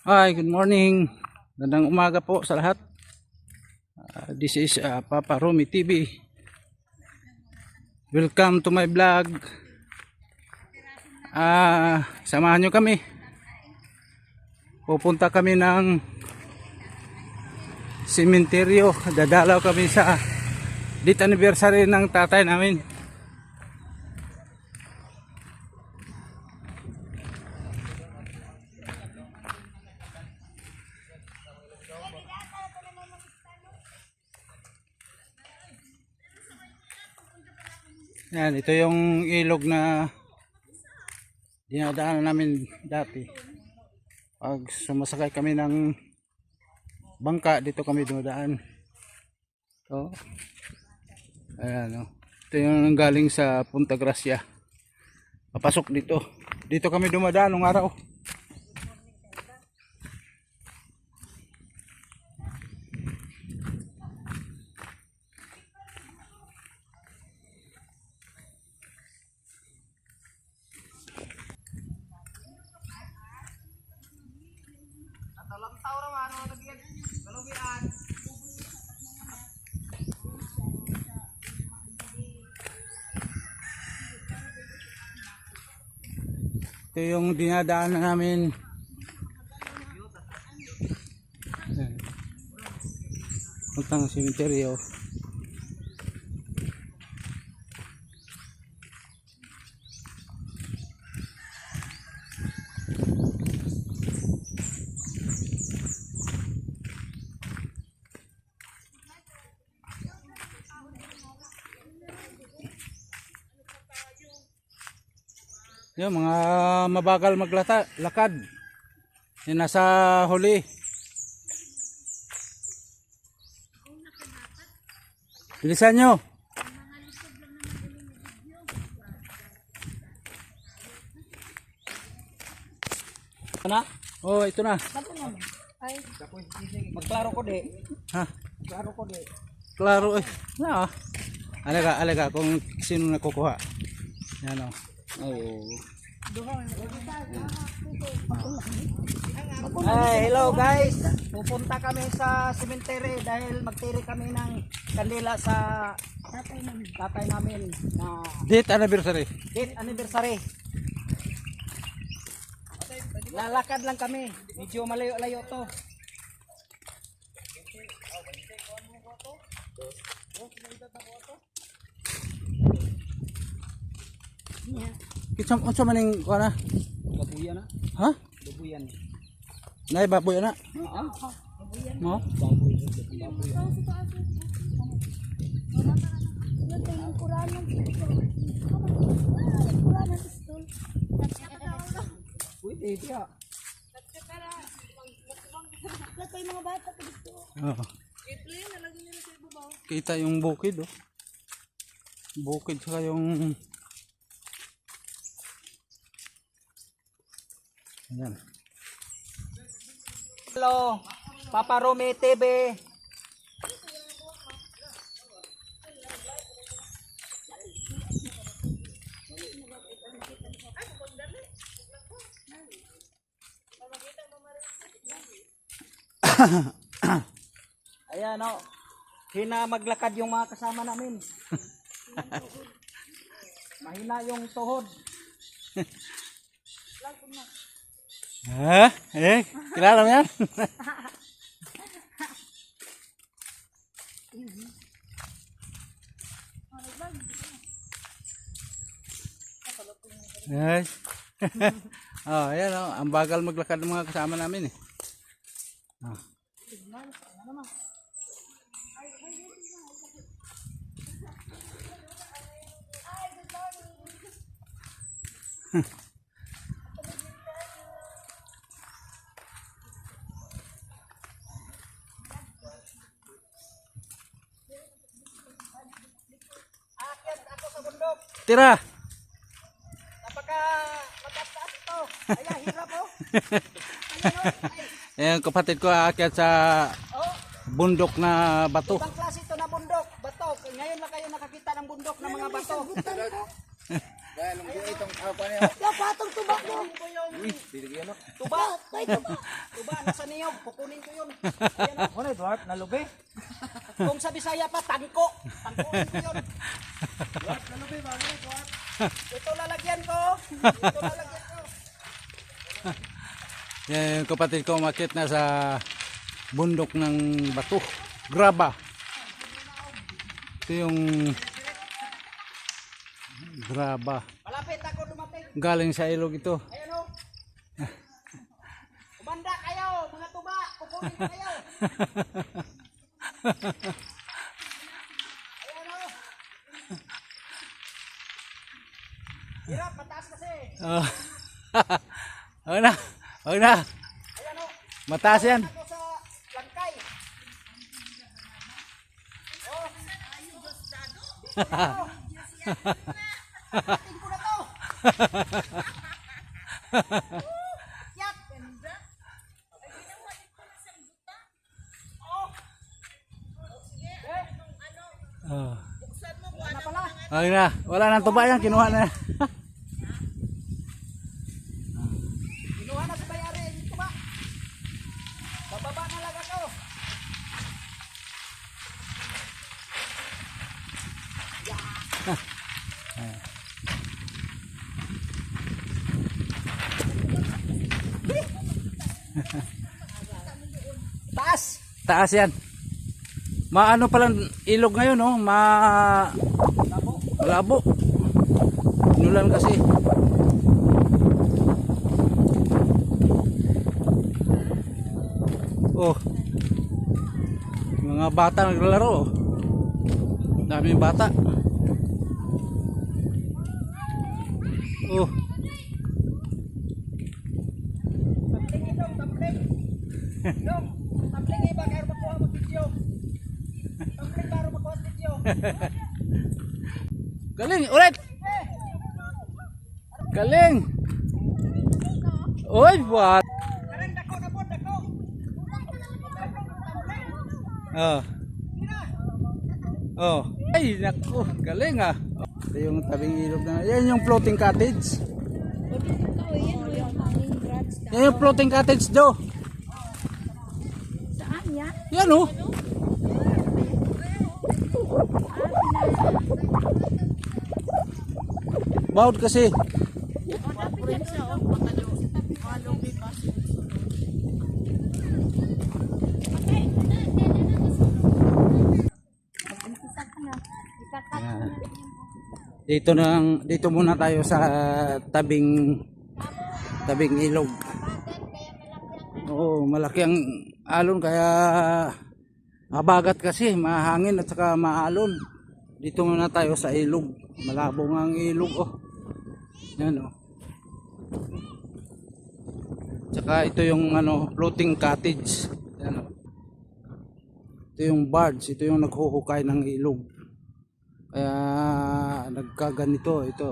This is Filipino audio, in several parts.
Hi, good morning. Gandang umaga po sa lahat. Uh, this is uh, Papa Romy TV. Welcome to my vlog. Ah, samahan nyo kami. Pupunta kami ng sementeryo. Dadalaw kami sa date anniversary ng tatay namin. Yan, ito yung ilog na dinadaanan namin dati. Pag sumasakay kami ng bangka, dito kami dumadaan. So, ayan o. Ito yung galing sa Punta Gracia. Papasok dito. Dito kami dumadaan nung araw. Ito yung dinadaanan namin. Ayan. Puntang sementeryo. Yung mga mabagal maglata, lakad. Yung nasa huli. Bilisan nyo. Ito na? Oh, ito na. Ay, magklaro ko di. Ha? Klaro ko di. Klaro eh. Na ah. Alaga, alaga kung sino nakukuha. Yan oh. Oh. Ay, hello guys. Pupunta kami sa cemetery dahil magtiri kami ng kandila sa tatay namin, tatay namin na Date anniversary. date anniversary. Lalakad lang kami. Medyo malayo-layo to. Kitsa unsa man ning kuha na? Babuyan na. Ha? Babuyan. Nay baboy na. Ah, Mo? pwede diya. Oo. Kita yung bukid oh. Bukid saka yung Ayan. Hello, Papa Romy TV. Ayan o. Hina maglakad yung mga kasama namin. Mahina yung tuhod. Ha? Eh, kilala mo yan? Ay. oh, ayan oh, ang bagal maglakad ng mga kasama namin eh. Ah. Akit Tira. Napaka mataas ito. Kaya hirap oh. Ayan, kapatid ko aakyat sa Oh, bundok na bato. ibang klase ito na bundok, bato. Ngayon lang kayo nakakita ng bundok ng mga bato. Tuba. Tuba, nasa niyog. Kukunin ko yun. Ayan. Ano Dwarf na lubi? Kung sa Bisaya pa, tangko. Tangkuin ko yun. Ito lalagyan ko. Ito lalagyan ko. Yan yung kapatid ko umakit na sa bundok ng bato. Graba. Ito yung graba. Malapit ako dumating. Galing sa ilog ito. Ayan o. Kumanda kayo, mga tuba. Kukunin kayo. Ayan o. Hirap, mataas kasi. Oh. Huwag na. Huwag na. Ayan o. Mataas yan. Ako sa langkay. Oh. Dito na ako. Atin ko na to. Yak. Oh. Eh, Oh. wala na na. Wala nang tuba yan. Kinuha na. Kinuha na sa bayari. Dito ba? Bababa na lang ako. Taas. Yan. Maano palang ilog ngayon, no? Ma... Malabo. Inulan kasi. Oh. Mga bata naglalaro. oh. Daming bata. Oh. Dako. Oh. Oh. Ay, naku, galing ah. Ito yung tabing ilog na. Yan yung floating cottage. Yan yung floating cottage do. Saan yan? Yan oh. Bawd kasi. Dito nang dito muna tayo sa tabing tabing ilog. Oo, malaki ang alon kaya mabagat kasi, mahangin at saka maalon. Dito muna tayo sa ilog. Malabo nga ang ilog oh. Yan oh. Tsaka ito yung ano, floating cottage. Yan oh. Ito yung barge, ito yung naghuhukay ng ilog. Kaya nagkaganito ito.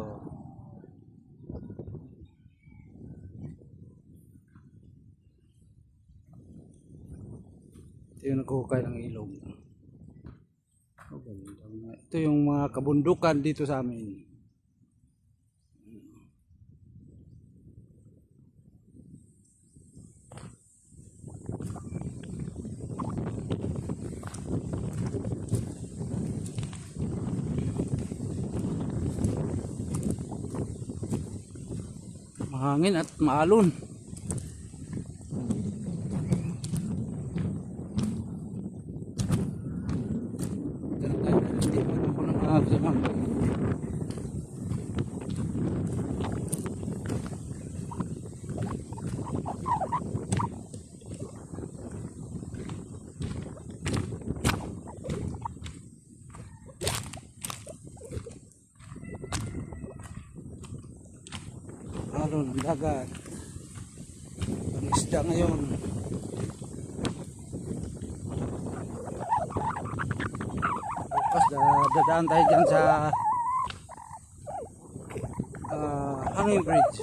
Ito yung naghuhukay ng ilog. Oh. Ito yung mga kabundukan dito sa amin. Mahangin at maalon. Ako na makakasama. Alon ang dagat. Ang isda ngayon. Bukas da- dadaan tayo dyan sa ah, hanging bridge.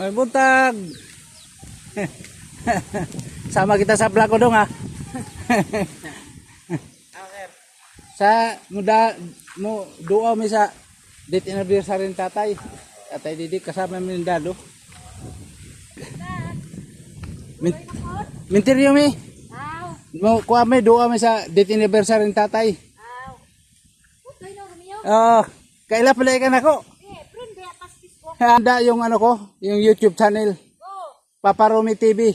May buntag. Sama kita sa vlog ko dong ha. sa muda mo duo mi sa date anniversary ni tatay. Tatay Didi kasama mi ni dado. Min Mintiryo mi. Mo kuha mi duo mi sa date anniversary ni tatay. Oh, kaila pala ka nako. Eh, friend ba pas Facebook? Handa yung ano ko, yung YouTube channel. Papa Romy TV.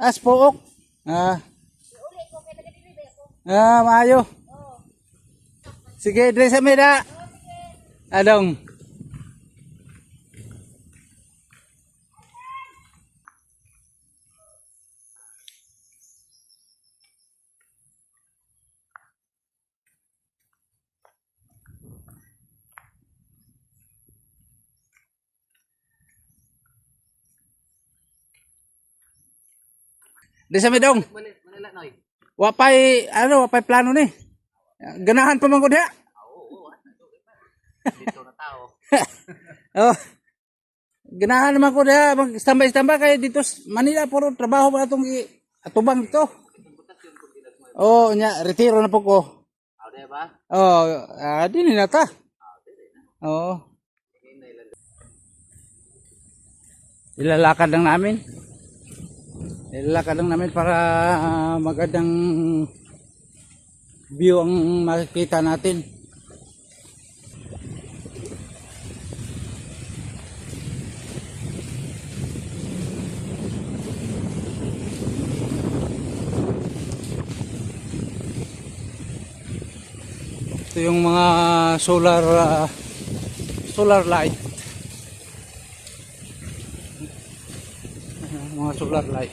As pook. Ah, ah, maayo. Sige, dress sa mida. Adong. Dress sa midong. Wapay, ano, wapay plano ni. Ganahan pa man ko diha. Dito na tao. Oh. Ganahan naman ko diha mag standby-standby kay dito Manila puro trabaho pa atong atubang dito. Oh, nya retiro na po ko. Aw, di ba? Oh, ah, di ni nata. Oo. Ilalakad lang namin. Ilalakad lang namin para ah, magandang view ang makikita natin. Ito yung mga solar ah, solar light. Solar light.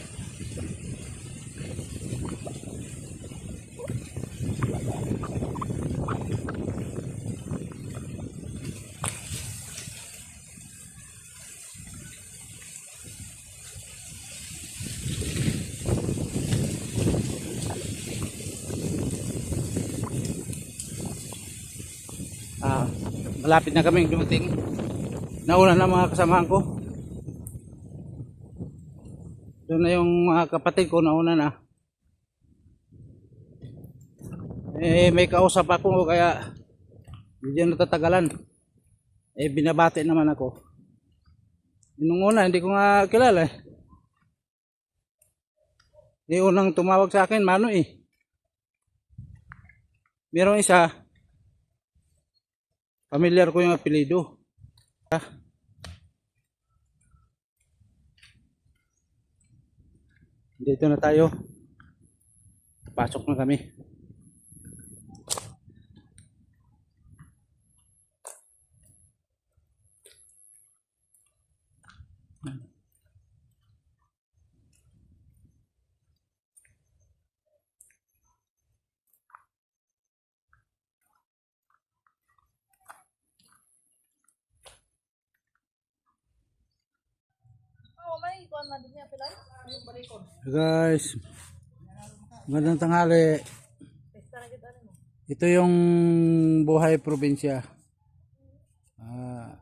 Ah, malapit na kaming dumating. Nauna na mga kasamahan ko. Doon na yung mga kapatid ko nauna na. Eh, may kausap ako kaya hindi natatagalan. Eh, binabati naman ako. Nung una, hindi ko nga kilala eh. Hindi unang tumawag sa akin, Mano eh. Merong isa, Familiar ko yung apelido. Ah. Dito na tayo. Pasok na kami. Pilay. Guys, magandang tanghali. Ito yung buhay probinsya. Ah,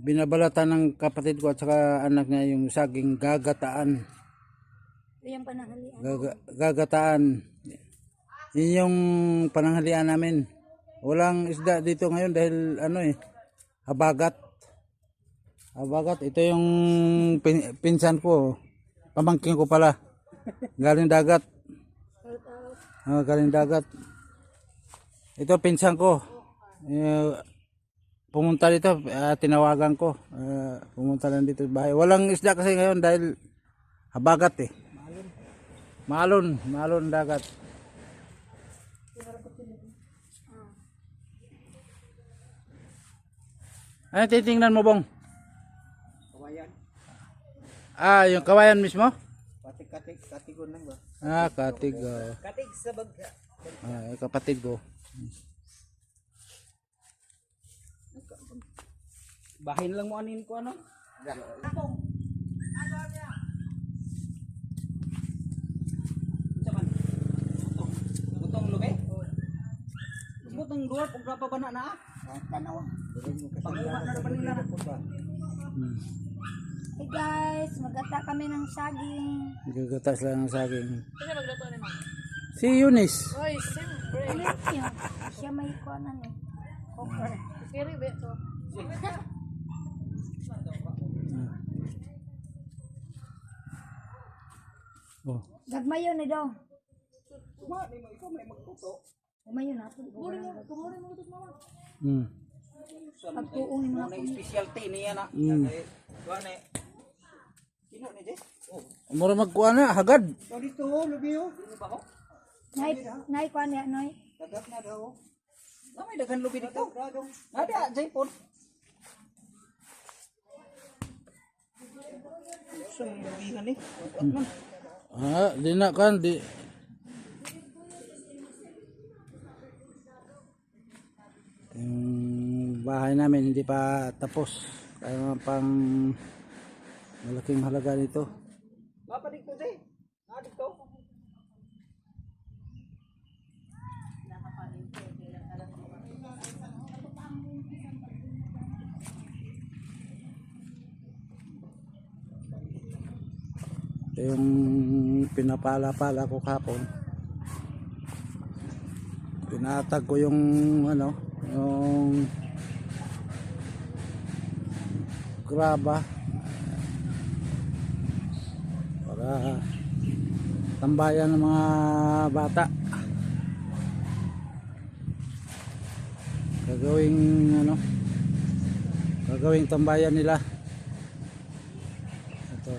binabalatan ng kapatid ko at saka anak niya yung saging gagataan. Iyang pananghalian. Gaga- gagataan. Yun yung pananghalian namin. Walang isda dito ngayon dahil ano eh, habagat. Habagat. Ito yung pin- pinsan ko. Pamangkin ko pala. Galing dagat. Ah, galing dagat. Ito pinsan ko. Eh, pumunta dito, ah, tinawagan ko. Ah, pumunta lang dito bahay. Walang isda kasi ngayon dahil habagat eh. Malon, malon dagat. Ano titingnan mo, Bong? Ah, yung kawayan mismo? Katik-katik, katigon lang ba? Ah, katig. ah. Katig sa bagga. Ah, kapatid ko. Bahin lang mo anin ko ano? Saman. Butong. Butong lugay? Butong dua pag berapa ba na na? Tanawa. Pag-umat na naman nila na. Hmm. Hey guys, magata kami ng saging. Gagatas lang ang saging. Sino magluto ni ma'am? Si Eunice. Oy, siyempre. Ano yun? Siya may kuanan eh. Cooker. Kiri, beto. Oh. Gagmayo ni daw. Kumani mo, ikaw may magtuto. Umayo na. Kumuri mo, kumuri mo ito mama. Mm. Pagtuong ni mga Ano yung specialty niya na. Mm. Kuan eh. Sino ni Jess? Oh. Mura magkuha na, hagad. So dito, lubi oh. Dito ba ko? Nay, nay kuan niya, noy. Dagat na daw. Na may daghan lubi dito. Ada, Jay po. Sumbihan eh. What man? Ah, di na kan, di. Yung bahay namin hindi pa tapos. Kaya pang malaking halaga nito. Mapa dito, Jay. Na dito. Ito yung pinapala-pala ko kapon. Pinatag ko yung ano, yung graba para tambayan ng mga bata. Gagawing ano, gagawing tambayan nila. Ito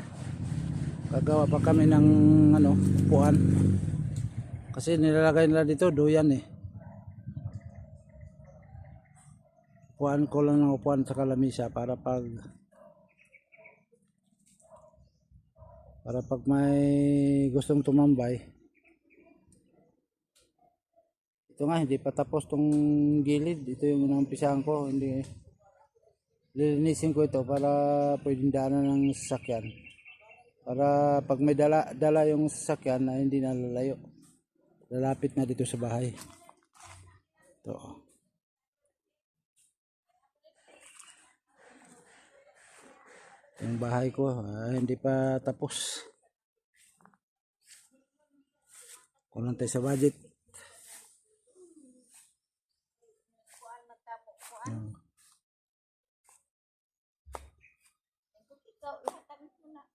gagawa pa kami ng ano upuan kasi nilalagay nila dito duyan eh upuan ko lang ng upuan sa kalamisa para pag para pag may gustong tumambay ito nga hindi pa tapos tong gilid. Ito yung inumpisahan ko. Hindi lilinisin ko ito para pwedeng daanan ng sasakyan. Para pag may dala, dala yung sasakyan na hindi nalalayo lalapit na dito sa bahay. Ito yung bahay ko ah, hindi pa tapos kulang tayo sa budget Hmm. Ikaw, lahat mo